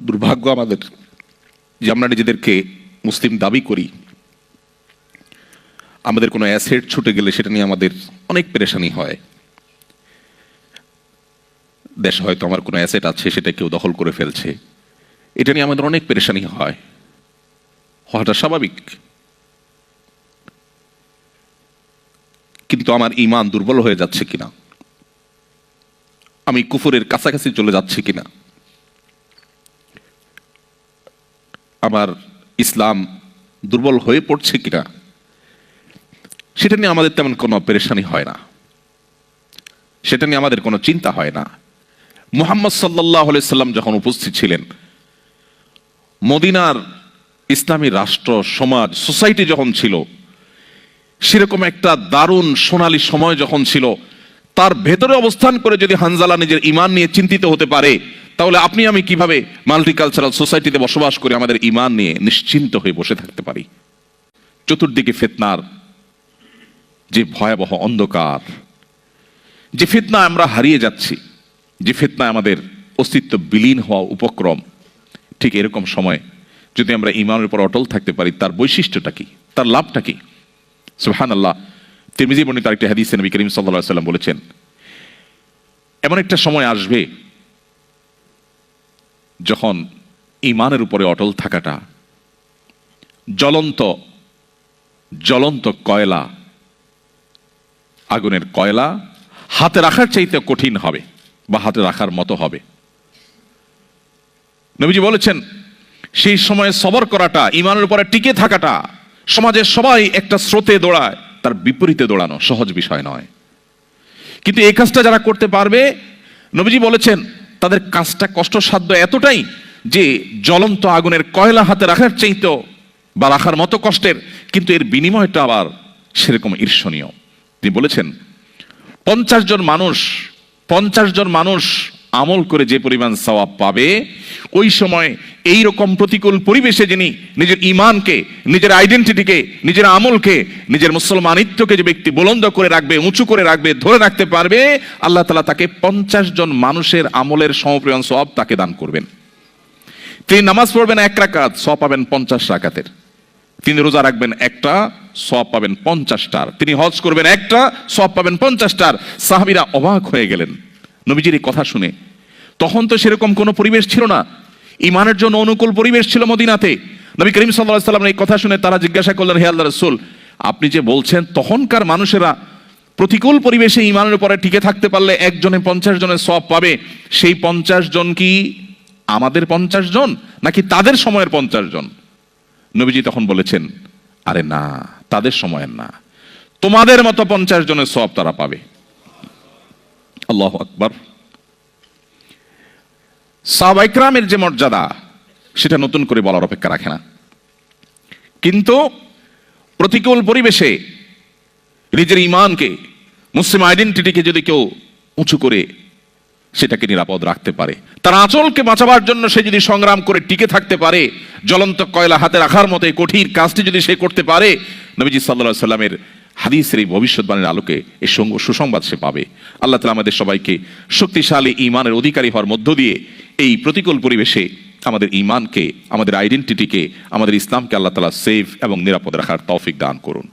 দুর্ভাগ্য আমাদের যে আমরা নিজেদেরকে মুসলিম দাবি করি। আমাদের কোনো অ্যাসেট ছুটে গেলে সেটা নিয়ে আমাদের অনেক পেরেশানি হয়। দেশে হয়তো আমার কোনো অ্যাসেট আছে, সেটা কেউ দখল করে ফেলছে। এটা নিয়ে আমাদের অনেক পেরেশানি হয়। হওয়াটা স্বাভাবিক। কিন্তু আমার ইমান দুর্বল হয়ে যাচ্ছে কিনা? আমি কুফুরের কাছাকাছি চলে যাচ্ছি কিনা? আমার ইসলাম দুর্বল হয়ে পড়ছে কিনা, সেটা নিয়ে আমাদের তেমন কোনো পেরেশানি হয় না। সেটা নিয়ে আমাদের কোনো চিন্তা হয় না। মুহাম্মদ সাল্লাহ সাল্লাম যখন উপস্থিত ছিলেন, মদিনার ইসলামী রাষ্ট্র, সমাজ, সোসাইটি যখন ছিল, সেরকম একটা দারুণ সোনালী সময় যখন ছিল, তার ভেতরে অবস্থান করে যদি হানজালা নিজের ইমান নিয়ে চিন্তিত হতে পারে তাহলে আপনি আমি কীভাবে মাল্টিকালচারাল সোসাইটিতে বসবাস করে আমাদের ইমান নিয়ে নিশ্চিন্ত হয়ে বসে থাকতে পারি? চতুর্দিকে ফেতনার যে ভয়াবহ অন্ধকার, যে ফিতনা আমরা হারিয়ে যাচ্ছি, যে ফিতনায় আমাদের অস্তিত্ব বিলীন হওয়া উপক্রম, ঠিক এরকম সময় যদি আমরা ইমানের উপর অটল থাকতে পারি, তার বৈশিষ্ট্যটা কি? তার লাভটা কি? সুহান আল্লাহ তিরমিজি বর্ণিত আরেকটি হাদিসে নবী করিম সাল্লাহ সাল্লাম বলেছেন, এমন একটা সময় আসবে যখন ইমানের উপরে অটল থাকাটা, জ্বলন্ত জ্বলন্ত কয়লা, আগুনের কয়লা হাতে রাখার চাইতে কঠিন হবে বা হাতে রাখার মতো হবে। নবীজি বলেছেন, সেই সময়ে সবর করাটা ইমানের উপরে টিকে থাকাটা সমাজের সবাই একটা স্রোতে দৌড়ায়, তার বিপরীতে দৌড়ানো সহজ বিষয় নয়। কিন্তু এই কাজটা যারা করতে পারবে, নবীজি বলেছেন তাদের কাজটা কষ্টসাধ্য এতটাই যে জ্বলন্ত আগুনের কয়লা হাতে রাখার চাইত বা রাখার মতো কষ্টের, কিন্তু এর বিনিময়টা আবার সেরকম ঈর্ষণীয়। তিনি বলেছেন, পঞ্চাশ জন মানুষ, পঞ্চাশ জন মানুষ আমল করে যে পরিমাণ সওয়াব পাবে, ওই সময় এই রকম প্রতিকূল পরিবেশে যিনি নিজের ইমানকে নিজের আইডেন্টিটিকে নিজের আমলকে, নিজের মুসলমানিত্বকে যে ব্যক্তি বুলন্দ করে রাখবে, উঁচু করে রাখবে, ধরে রাখতে পারবে, আল্লাহ তালা তাকে পঞ্চাশ জন মানুষের আমলের সমপ্রিয়ন সব তাকে দান করবেন। তিনি নামাজ পড়বেন এক রাকাত সব পাবেন পঞ্চাশ রাকাতের। তিনি রোজা রাখবেন একটা সব পাবেন পঞ্চাশটার। তিনি হজ করবেন একটা সব পাবেন পঞ্চাশটার। সাহাবিরা অবাক হয়ে গেলেন। নবীজির এই কথা শুনে। তখন তো সেরকম কোনো পরিবেশ ছিল না। ইমানের জন্য অনুকূল পরিবেশ ছিল মদিনাতে। নবী করিম সাল্লাহ সাল্লাম এই কথা শুনে তারা জিজ্ঞাসা করলেন, হে আল্লাহ রসুল, আপনি যে বলছেন, তখনকার মানুষেরা প্রতিকূল পরিবেশে ইমানের উপরে টিকে থাকতে পারলে একজনে পঞ্চাশ জনের সব পাবে। সেই পঞ্চাশ জন কি আমাদের পঞ্চাশ জন, নাকি তাদের সময়ের পঞ্চাশ জন? নবীজি তখন বলেছেন, আরে না, তাদের সময়ের না। তোমাদের মতো পঞ্চাশ জনের সব তারা পাবে। আল্লাহ আকবর। সাবাইক্রামের যে মর্যাদা, সেটা নতুন করে বলার অপেক্ষা রাখে না। কিন্তু প্রতিকূল পরিবেশে নিজের ইমানকে মুসলিম আইডেন্টিটিকে যদি কেউ উঁচু করে, সেটাকে নিরাপদ রাখতে পারে। তার আঁচলকে বাঁচাবার জন্য সে যদি সংগ্রাম করে টিকে থাকতে পারে, জ্বলন্ত কয়লা হাতে রাখার মতো কঠিন কাজটি যদি সে করতে পারে, নবীজি সাল্লাহ সাল্লামের হাদিসের এই ভবিষ্যৎবাণীর আলোকে এই সঙ্গ- সুসংবাদ সে পাবে। আল্লাহ তালা আমাদের সবাইকে শক্তিশালী ইমানের অধিকারী হওয়ার মধ্য দিয়ে এই প্রতিকূল পরিবেশে আমাদের ইমানকে আমাদের আইডেন্টিটিকে আমাদের ইসলামকে আল্লাহ তালা সেফ এবং নিরাপদ রাখার তৌফিক দান করুন।